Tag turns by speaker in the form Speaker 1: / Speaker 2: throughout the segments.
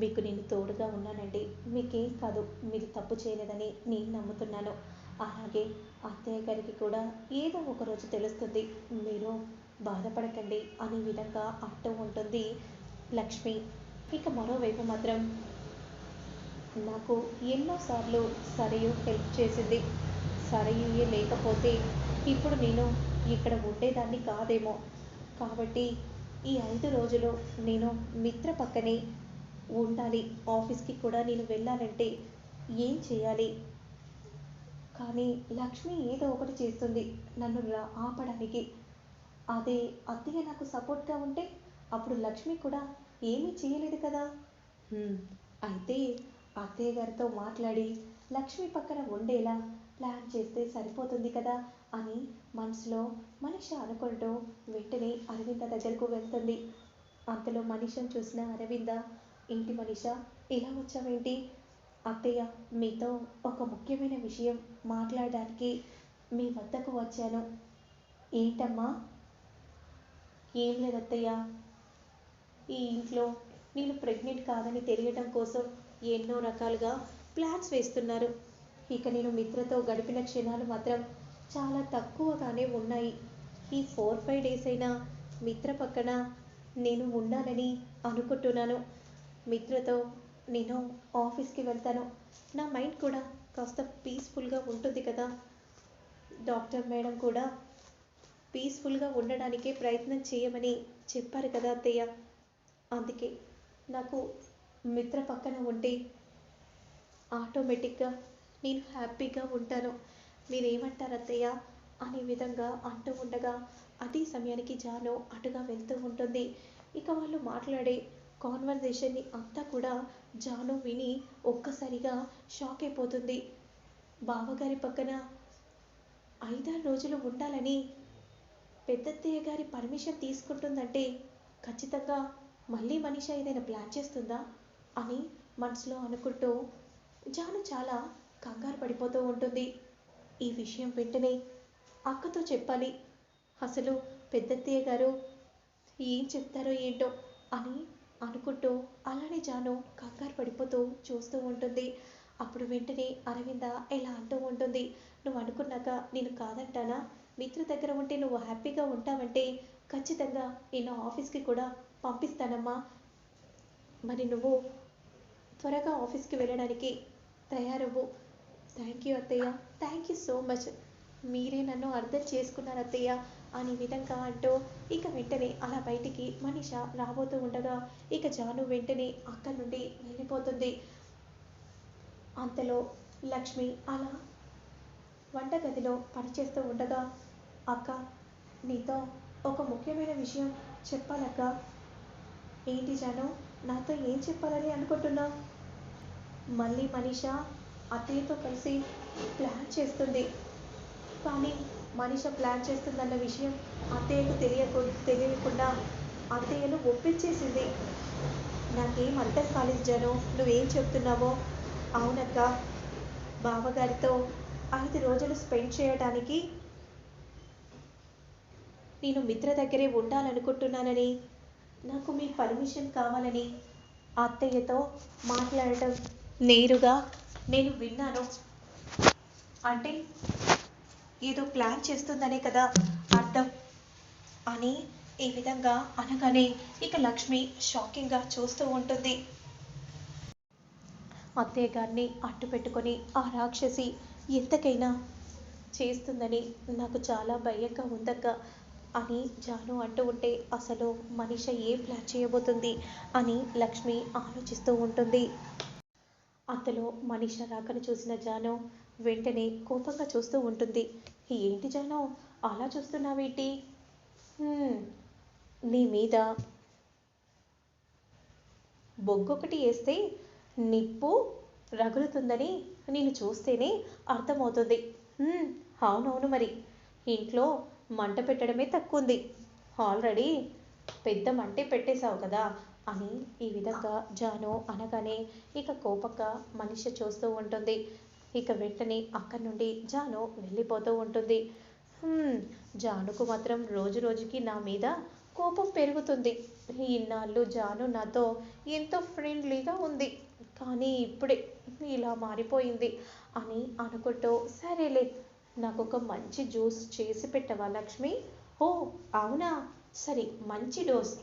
Speaker 1: మీకు నేను తోడుగా ఉన్నానండి. మీకేం కాదు మీరు తప్పు చేయలేదని నేను నమ్ముతున్నాను. అలాగే అత్తయ్య గారికి కూడా ఏదో ఒక రోజు తెలుస్తుంది. మీరు బాధపడకండి అనే విధంగా అంటూ ఉంటుంది లక్ష్మి. ఇక మరోవైపు మాత్రం నాకు ఎన్నోసార్లు సరయు హెల్ప్ చేసింది. సరయుయే లేకపోతే ఇప్పుడు నేను ఇక్కడ ఉండేదాన్ని కాదేమో. కాబట్టి ఈ ఐదు రోజులు నేను మిత్ర పక్కనే ఉండాలి. ఆఫీస్కి కూడా నేను వెళ్ళాలంటే ఏం చేయాలి? కానీ లక్ష్మి ఏదో ఒకటి చేస్తుంది నన్ను ఆపడానికి. అదే అత్తయ్య నాకు సపోర్ట్గా ఉంటే అప్పుడు లక్ష్మి కూడా ఏమీ చేయలేదు కదా? అయితే అత్తయ్య గారితో మాట్లాడి లక్ష్మి పక్కన ఉండేలా ప్లాన్ చేస్తే సరిపోతుంది కదా అని మనసులో మనిష అనుకుంటూ వెంటనే అరవింద దగ్గరకు వెళ్తుంది. అంతలో మనిషిని చూసిన అరవింద ఏంటి మనిష? ఇలా వచ్చావేంటి? అత్తయ్య మీతో ఒక ముఖ్యమైన విషయం మాట్లాడడానికి మీ వద్దకు వచ్చాను. ఏంటమ్మా? ఏం లేదు అత్తయ్య ఈ ఇంట్లో నేను ప్రెగ్నెంట్ కాదని తెలియటం కోసం ఎన్నో రకాలుగా ప్లాన్స్ వేస్తున్నారు. ఇక నేను మిత్రతో గడిపిన క్షణాలు మాత్రం చాలా తక్కువగానే ఉన్నాయి. ఈ ఫోర్ ఫైవ్ డేస్ అయినా మిత్ర పక్కన నేను ఉండాలని అనుకుంటున్నాను. మిత్రతో నేను ఆఫీస్కి వెళ్తాను. నా మైండ్ కూడా కాస్త పీస్ఫుల్గా ఉంటుంది కదా. డాక్టర్ మేడం కూడా పీస్ఫుల్గా ఉండడానికే ప్రయత్నం చేయమని చెప్పారు కదా అత్తయ్య. అందుకే నాకు మిత్ర పక్కన ఉంటే ఆటోమేటిక్గా నేను హ్యాపీగా ఉంటాను. మీరేమంటారు అత్తయ్య? అనే విధంగా అంటూ ఉండగా అదే సమయానికి జాను అటుగా వెళ్తూ ఉంటుంది. ఇక వాళ్ళు మాట్లాడే కాన్వర్జేషన్ని అంతా కూడా జాను విని ఒక్కసారిగా షాక్ అయిపోతుంది. బావగారి పక్కన ఐదారు రోజులు ఉండాలని పెద్దత్తయ్య గారి పర్మిషన్ తీసుకుంటుందంటే ఖచ్చితంగా మళ్ళీ మనిషి ఏదైనా ప్లాన్ చేస్తుందా అని మనసులో అనుకుంటూ జాను చాలా కంగారు పడిపోతూ ఉంటుంది. ఈ విషయం వెంటనే అక్కతో చెప్పాలి. అసలు పెద్దత్తయ్య గారు ఏం చెప్తారో ఏంటో అని అనుకుంటూ అలానే జాను కంగారు పడిపోతూ చూస్తూ ఉంటుంది. అప్పుడు వెంటనే అరవింద ఇలా అంటూ ఉంటుంది. నువ్వు అనుకున్నాక నేను కాదంటానా? మిత్ర దగ్గర ఉంటే నువ్వు హ్యాపీగా ఉంటావంటే ఖచ్చితంగా నేను ఆఫీస్కి కూడా పంపిస్తానమ్మా. మరి నువ్వు త్వరగా ఆఫీస్కి వెళ్ళడానికి తయారవ్వు. థ్యాంక్ యూ అత్తయ్య. Thank you so much. మీరే నన్ను అర్థం చేసుకున్నారు అత్తయ్య అనే విధంగా అంటూ ఇక వెంటనే అలా బయటికి మనిష రాబోతూ ఉండగా ఇక జాను వెంటనే అక్కడి నుండి వెళ్ళిపోతుంది. అంతలో లక్ష్మి అలా వంటగదిలో పనిచేస్తూ ఉండగా అక్క నీతో ఒక ముఖ్యమైన విషయం చెప్పాలక్క. ఏంటి జాను నాతో ఏం చెప్పాలని అనుకుంటున్నావు? మళ్ళీ మనిష అత్తయ్యతో కలిసి ప్లాన్ చేస్తుంది. కానీ మనిషి ప్లాన్ చేస్తుందన్న విషయం అత్తయ్యకు తెలియకు తెలియకుండా అత్తయ్యను ఒప్పించేసింది. నాకేం అర్థం కాలేదు జను నువ్వేం చెప్తున్నావో. అవునక్క బావగారితో ఐదు రోజులు స్పెండ్ చేయడానికి నేను మిత్ర దగ్గరే ఉండాలనుకుంటున్నానని నాకు మీ పర్మిషన్ కావాలని అత్తయ్యతో మాట్లాడటం నేరుగా నేను విన్నాను. అంటే ఏదో ప్లాన్ చేస్తుందనే కదా అర్థం. అని ఈ విధంగా అనగానే ఇక లక్ష్మి షాకింగ్గా చూస్తూ ఉంటుంది. అత్తయ్య గారిని అట్టు పెట్టుకొని ఆ రాక్షసి ఎంతకైనా చేస్తుందని నాకు చాలా భయంగా ఉందక్క అని జాను అంటూ ఉంటే అసలు మనిష ఏం ప్లాన్ చేయబోతుంది అని లక్ష్మి ఆలోచిస్తూ ఉంటుంది. అంతలో మనిష రాకను చూసిన జాను వెంటనే కోపంగా చూస్తూ ఉంటుంది. ఏంటి జానో? అలా చూస్తున్నావేంటి "హ్మ్, నీ మీద బొగ్గొకటి వేస్తే నిప్పు రగులుతుందని నేను చూస్తేనే అర్థమవుతుంది. అవునవును మరి. ఇంట్లో మంట పెట్టడమే తక్కువ ఉంది. ఆల్రెడీ పెద్ద మంటే పెట్టేశావు కదా. అని ఈ విధంగా జాను అనగానే ఇక కోపంగా మనిషి చూస్తూ ఉంటుంది. ఇక వెంటనే అక్కడి నుండి జాను వెళ్ళిపోతూ ఉంటుంది. జానుకు మాత్రం రోజు రోజుకి నా మీద కోపం పెరుగుతుంది. ఇన్నాళ్ళు జాను నాతో ఎంతో ఫ్రెండ్లీగా ఉంది. కానీ ఇప్పుడే ఇలా మారిపోయింది అని అనుకుంటూ సరేలే నాకు ఒక మంచి జ్యూస్ చేసి పెట్టవా లక్ష్మి? ఓ అవునా? సరే మంచి డోస్.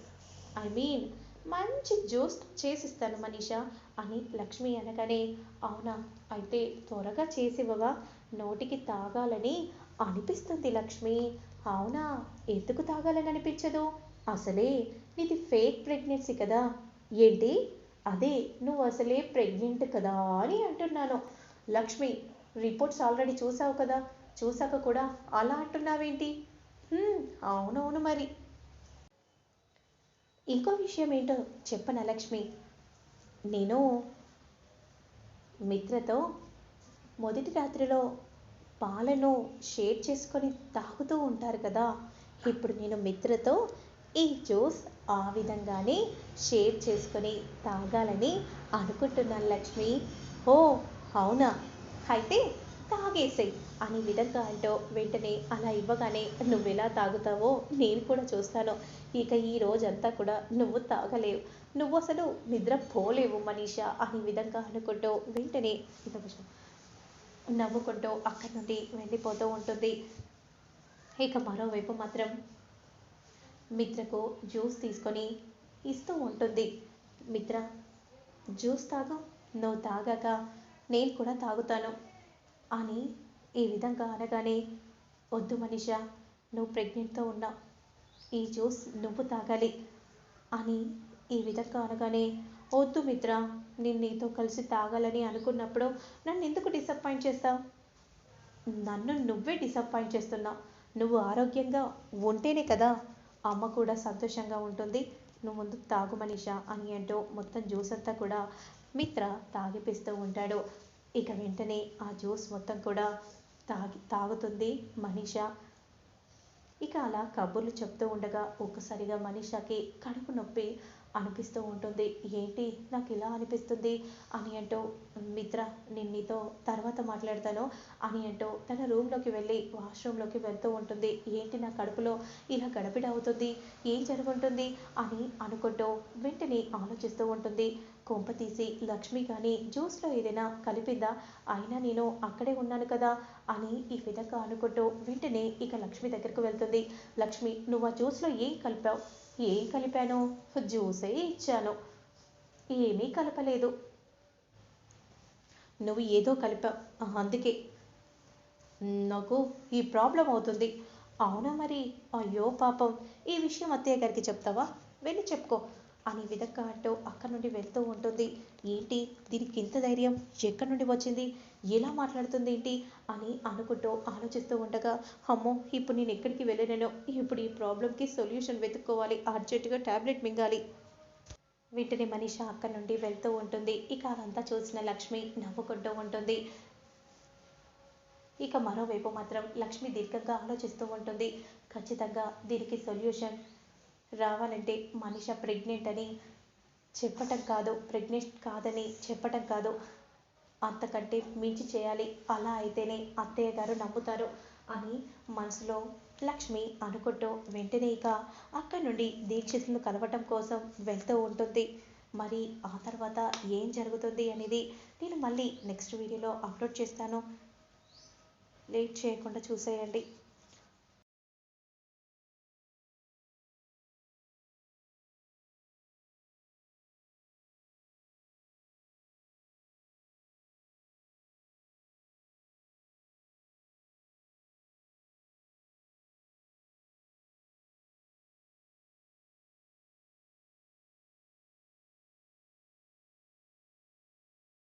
Speaker 1: ఐ మీన్ మంచి జ్యూస్ చేసిస్తాను మనీషా అని లక్ష్మి అనగానే అవునా? అయితే త్వరగా చేసివ్వవా నోటికి తాగాలని అనిపిస్తుంది లక్ష్మి. అవునా? ఎందుకు తాగాలని అనిపించదు? అసలే నీది ఫేక్ ప్రెగ్నెన్సీ కదా. ఏంటి? అదే నువ్వు అసలే ప్రెగ్నెంట్ కదా అని అంటున్నాను. లక్ష్మి రిపోర్ట్స్ ఆల్రెడీ చూసావు కదా. చూసాక కూడా అలా అంటున్నావేంటి? అవునవును మరి. ఇంకో విషయం ఏంటో చెప్పనా లక్ష్మి? నేను మిత్రతో మొదటి రాత్రిలో పాలను షేర్ చేసుకొని తాగుతూ ఉంటారు కదా. ఇప్పుడు నేను మిత్రతో ఈ జ్యూస్ ఆ విధంగానే షేర్ చేసుకొని తాగాలని అనుకుంటున్నాను లక్ష్మి. ఓ అవునా? అయితే తాగేసేయ్. అనే విధంగా అంటూ వెంటనే అలా ఇవ్వగానే నువ్వు ఎలా తాగుతావో నేను కూడా చూస్తాను. ఇక ఈ రోజంతా కూడా నువ్వు తాగలేవు. నువ్వు అసలు నిద్ర పోలేవు మనీషా అనే విధంగా అనుకుంటూ వెంటనే నవ్వుకుంటూ అక్కడి నుండి వెళ్ళిపోతూ ఉంటుంది. ఇక మరోవైపు మాత్రం మిత్రకు జ్యూస్ తీసుకొని ఇస్తూ ఉంటుంది. మిత్ర జ్యూస్ తాగు. నువ్వు తాగాక నేను కూడా తాగుతాను. అని ఈ విధంగా అనగానే వద్దు మనిషా నువ్వు ప్రెగ్నెంట్తో ఉన్నావు ఈ జ్యూస్ నువ్వు తాగాలి అని ఈ విధంగా అనగానే వద్దు మిత్ర నేను నీతో కలిసి తాగాలని అనుకున్నప్పుడు నన్ను ఎందుకు డిసప్పాయింట్ చేస్తావు? నన్ను నువ్వే డిసప్పాయింట్ చేస్తున్నావు నువ్వు ఆరోగ్యంగా ఉంటేనే కదా అమ్మ కూడా సంతోషంగా ఉంటుంది. నువ్వు ముందు తాగు మనిష అని అంటూ మొత్తం జ్యూస్ అంతా కూడా మిత్ర తాగిపిస్తూ ఉంటాడు. ఇక వెంటనే ఆ జ్యూస్ మొత్తం కూడా తాగి తాగుతుంది మనీష. ఇక అలా కబుర్లు చెప్తూ ఉండగా ఒక్కసారిగా మనీషాకి కడుపు నొప్పి అనిపిస్తూ ఉంటుంది. ఏంటి? నాకు ఇలా అనిపిస్తుంది అని అంటూ మిత్ర నేను నీతో తర్వాత మాట్లాడతాను అని అంటూ తన రూమ్లోకి వెళ్ళి వాష్రూమ్లోకి వెళ్తూ ఉంటుంది. ఏంటి నా కడుపులో ఇలా గడపిడ అవుతుంది? ఏం జరుగుంటుంది? అని అనుకుంటూ వెంటనే ఆలోచిస్తూ ఉంటుంది. కొంప తీసి లక్ష్మి కానీ జ్యూస్లో ఏదైనా కలిపిందా? అయినా నేను అక్కడే ఉన్నాను కదా అని ఈ విధంగా అనుకుంటూ వెంటనే ఇక లక్ష్మి దగ్గరకు వెళ్తుంది. లక్ష్మి నువ్వు ఆ జ్యూస్లో ఏం కలిపావు? ఏం కలిపాను? జ్యూసే ఇచ్చాను. ఏమీ కలపలేదు. నువ్వు ఏదో కలిపా అందుకే. నాకు ఈ ప్రాబ్లం అవుతుంది. అవునా మరి? అయ్యో పాపం. ఈ విషయం అత్తయ్య గారికి చెప్తావా? వెళ్ళి చెప్పుకో. అని విధంగా అంటూ అక్కడి నుండి వెళ్తూ ఉంటుంది. ఏంటి? దీనికి ఇంత ధైర్యం? ఎక్కడి నుండి వచ్చింది? ఎలా మాట్లాడుతుంది ఏంటి అని అనుకుంటూ ఆలోచిస్తూ ఉండగా అమ్మో ఇప్పుడు నేను ఎక్కడికి వెళ్ళలేను ఇప్పుడు ఈ ప్రాబ్లంకి సొల్యూషన్ వెతుక్కోవాలి అర్జెంటుగా ట్యాబ్లెట్ మింగాలి. వెంటనే మనీష అక్కడి నుండి వెళ్తూ ఉంటుంది. ఇక అదంతా చూసిన లక్ష్మి నవ్వుకుంటూ ఉంటుంది. ఇక మరోవైపు మాత్రం లక్ష్మి దీర్ఘంగా ఆలోచిస్తూ ఉంటుంది. ఖచ్చితంగా దీనికి సొల్యూషన్ రావాలంటే మనిష ప్రెగ్నెంట్ అని చెప్పటం కాదు ప్రెగ్నెంట్ కాదని చెప్పటం కాదు. అంతకంటే మించి చేయాలి. అలా అయితేనే అత్తయ్య గారు నమ్ముతారు అని మనసులో లక్ష్మి అనుకుంటూ వెంటనే ఇక అక్కడి నుండి దీక్షితులను కలవటం కోసం వెళ్తూ ఉంటుంది. మరి ఆ తర్వాత ఏం జరుగుతుంది అనేది నేను మళ్ళీ నెక్స్ట్ వీడియోలో అప్లోడ్ చేస్తాను. లేట్ చేయకుండా చూసేయండి.